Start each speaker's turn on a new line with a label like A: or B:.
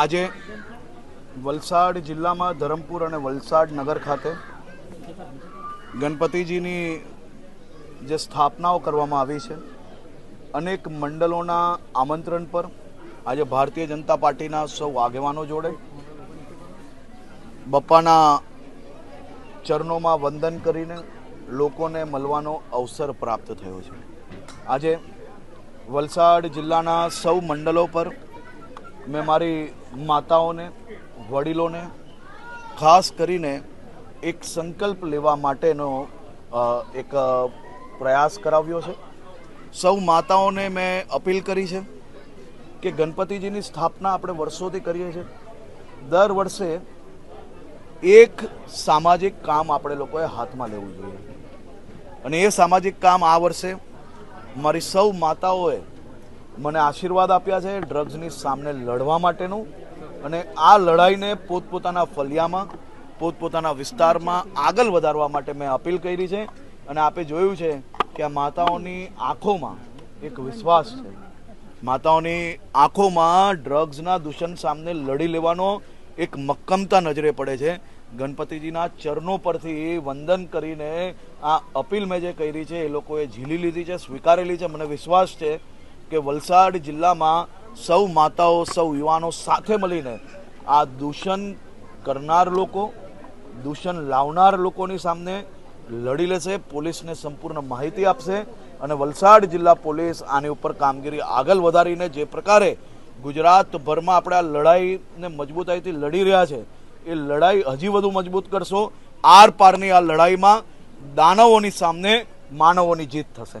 A: આજે વલસાડ જિલ્લામાં ધરમપુર અને વલસાડ નગર ખાતે ગણપતિજીની જે સ્થાપનાઓ કરવામાં આવી છે, અનેક મંડળોના આમંત્રણ પર આજે ભારતીય જનતા પાર્ટીના સૌ આગેવાનો જોડે બપ્પાના ચરણોમાં વંદન કરીને લોકોને મળવાનો અવસર પ્રાપ્ત થયો છે. આજે વલસાડ જિલ્લાના સૌ મંડળો પર મેં મારી માતાઓને, વડીલોને, ખાસ કરીને એક સંકલ્પ લેવા માટેનો એક પ્રયાસ કરાવ્યો છે. સૌ માતાઓને મેં અપીલ કરી છે કે ગણપતિજીની સ્થાપના આપણે વર્ષોથી કરીએ છીએ. દર વર્ષે એક સામાજિક કામ આપણે લોકોએ હાથમાં લેવું જોઈએ. અને એ સામાજિક કામ આ વર્ષે મારી સૌ માતાઓએ મને આશીર્વાદ આપ્યા છે ડ્રગ્સની સામે લડવા માટેનું. અને આ લડાઈને પોતપોતાના ફલિયામાં, પોતપોતાના વિસ્તારમાં આગળ વધારવા માટે મેં અપીલ કરી છે. અને આપે જોયું છે કે આ માતાઓની આંખોમાં એક વિશ્વાસ છે. માતાઓની આંખોમાં ડ્રગ્સના દૂષણ સામે લડી લેવાનો એક મક્કમતા નજરે પડે છે. ગણપતિજીના ચરણો પરથી વંદન કરીને આ અપીલ મેં જે કરી છે એ લોકોએ ઝીલી લીધી છે, સ્વીકારેલી છે. મને વિશ્વાસ છે કે વલસાડ જિલ્લામાં સૌ માતાઓ, સૌ યુવાનો સાથે મળીને આ દૂષણ કરનાર લોકો, દૂષણ લાવનાર લોકોની સામે લડી લેશે, પોલીસને સંપૂર્ણ માહિતી આપશે અને વલસાડ જિલ્લા પોલીસ આની ઉપર કામગીરી આગળ વધારીને જે પ્રકારે ગુજરાતભરમાં આપણે આ લડાઈને મજબૂતાઈથી લડી રહ્યા છે, એ લડાઈ હજી વધુ મજબૂત કરશો. આર પારની આ લડાઈમાં દાનવોની સામે માનવોની જીત થશે.